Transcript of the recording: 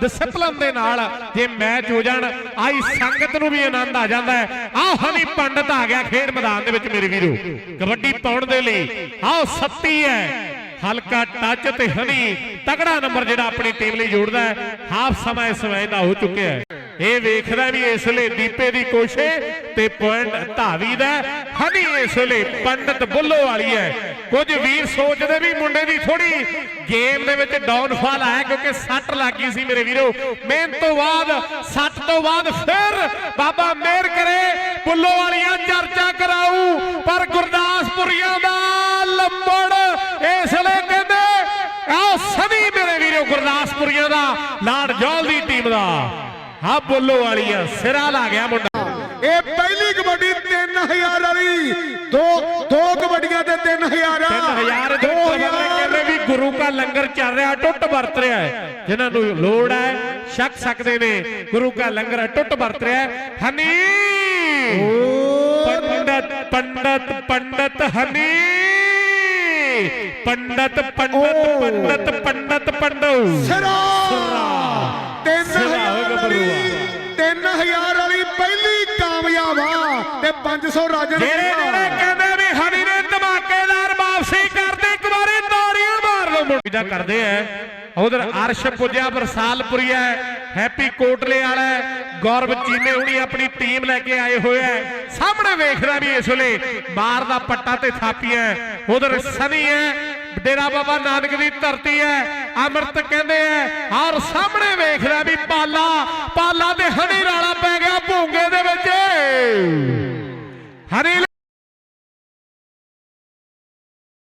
Discipline ਦੇ ਨਾਲ ਜੇ ਮੈਚ ਹੋ ਜਾਣ ਆਈ ਸੰਗਤ ਨੂੰ ਵੀ ਆਨੰਦ ਆ ਜਾਂਦਾ ਹੈ। ਆਹ ਹਨੀ ਪੰਡਤ ਆ ਗਿਆ ਖੇਡ ਮੈਦਾਨ ਦੇ ਵਿੱਚ ਮੇਰੇ ਵੀਰੋ। ਕਬੱਡੀ ਪਾਉਣ ਦੇ ਲਈ ਆਹ ਸੱਤੀ ਹੈ। ਹਲਕਾ ਟੱਚ ਤੇ ਹਨੀ ਤਗੜਾ ਨੰਬਰ ਜਿਹੜਾ ਆਪਣੀ ਟੀਮ ਲਈ ਜੋੜਦਾ ਹੈ। ਹਾਫ ਸਮਾਂ ਇਸ ਸਮੇਂ ਦਾ ਹੋ ਚੁੱਕਿਆ ਹੈ। ਇਹ ਵੇਖਦਾ ਵੀ ਇਸ ਵੇਲੇ ਦੀਪੇ ਦੀ ਕੋਸ਼ਿਸ਼ ਤੇ ਪੁਆਇੰਟ ਧਾਵੀ ਦਾ ਹਨੀ ਇਸ ਵੇਲੇ ਪੰਡਤ ਬੁੱਲੋ ਵਾਲੀ ਹੈ। ਕੁਝ ਵੀਰ ਸੋਚਦੇ ਵੀ ਮੁੰਡੇ ਦੀ ਥੋੜੀ ਗੇਮ ਦੇ ਵਿੱਚ ਡਾਊਨਫਾਲ ਆਇਆ ਕਿਉਂਕਿ ਸੱਟ ਲੱਗੀ ਸੀ ਮੇਰੇ ਵੀਰੋ। ਮਿਹਨਤ ਤੋਂ ਬਾਅਦ, ਸੱਟ ਤੋਂ ਬਾਅਦ ਫਿਰ ਬਾਬਾ ਮਿਹਰ ਕਰੇ ਬੁੱਲੋ ਵਾਲੀਆਂ ਚਰਚਾ ਕਰਾਊ, ਪਰ ਗੁਰਦਾਸਪੁਰੀਆਂ ਦਾ ਲੰਬੜ ਇਸ ਵੇਲੇ ਕਹਿੰਦੇ ਆਹ ਸਦੀ ਮੇਰੇ ਵੀਰੋ ਗੁਰਦਾਸਪੁਰੀਆਂ ਦਾ ਲਾੜ ਜੌਲ ਦੀ ਟੀਮ ਦਾ। ਹਾਂ ਬੁੱਲੋ ਵਾਲੀਆਂ ਸਿਰਾ ਲਾ ਗਿਆ ਮੁੰਡਾ। ਇਹ ਪਹਿਲੀ ਕਬੱਡੀ 3000 ਵਾਲੀ, ਦੋ 3000 ਆ 3000 ਦੇ ਉੱਪਰ ਕਹਿੰਦੇ ਵੀ ਗੁਰੂ ਕਾ ਲੰਗਰ ਚੱਲ ਰਿਹਾ ਟੁੱਟ ਵਰਤ ਰਿਹਾ ਹੈ। ਜਿਨ੍ਹਾਂ ਨੂੰ ਲੋੜ ਹੈ ਛਕ ਸਕਦੇ ਨੇ ਗੁਰੂ ਕਾ ਲੰਗਰ ਟੁੱਟ ਵਰਤ ਰਿਹਾ ਹੈ। ਹਨੀ! ਪੰਡਤ ਪੰਡਤ ਪੰਡਤ ਹਨੀ! ਪੰਡਤ ਪੰਡਤ ਪੰਡਤ ਪੰਡਤ ਪੰਡੋ ਸਿਰਾ। ਸਿਰਾ। ਹੋ 3000 ਗੱਭਰੂਆ। ਵਾਲੀ 3000 ਵਾਲੀ ਪਹਿਲੀ ਕਾਮਯਾਬ ਆ ਤੇ 500 ਰਾਜਨ ਮਾਰ ਕਰਦੇ ਐ। ਉਧਰ ਅਰਸ਼ ਪੁੱਜਿਆ ਬਰਸਾਲਪੁਰੀਆ ਹੈਪੀ ਕੋਟਲੇ ਵਾਲਾ ਗੌਰਵ ਚੀਮੇ ਹੁਣੀ ਆਪਣੀ ਟੀਮ ਲੈ ਕੇ ਆਏ ਹੋਏ ਐ। ਸਾਹਮਣੇ ਵੇਖਦਾ ਵੀ ਇਸ ਵੇਲੇ ਬਾਹਰ ਦਾ ਪੱਟਾ ਤੇ ਥਾਪੀ ਐ। ਉਧਰ ਸਨੀ ਐ। ਡੇਰਾ ਬਾਬਾ ਨਾਨਕ ਦੀ ਧਰਤੀ ਐ। ਅੰਮ੍ਰਿਤ ਕਹਿੰਦੇ ਐ। ਔਰ ਸਾਹਮਣੇ ਵੇਖਦਾ ਵੀ ਪਾਲਾ। ਪਾਲਾ ਤੇ ਹਨੀ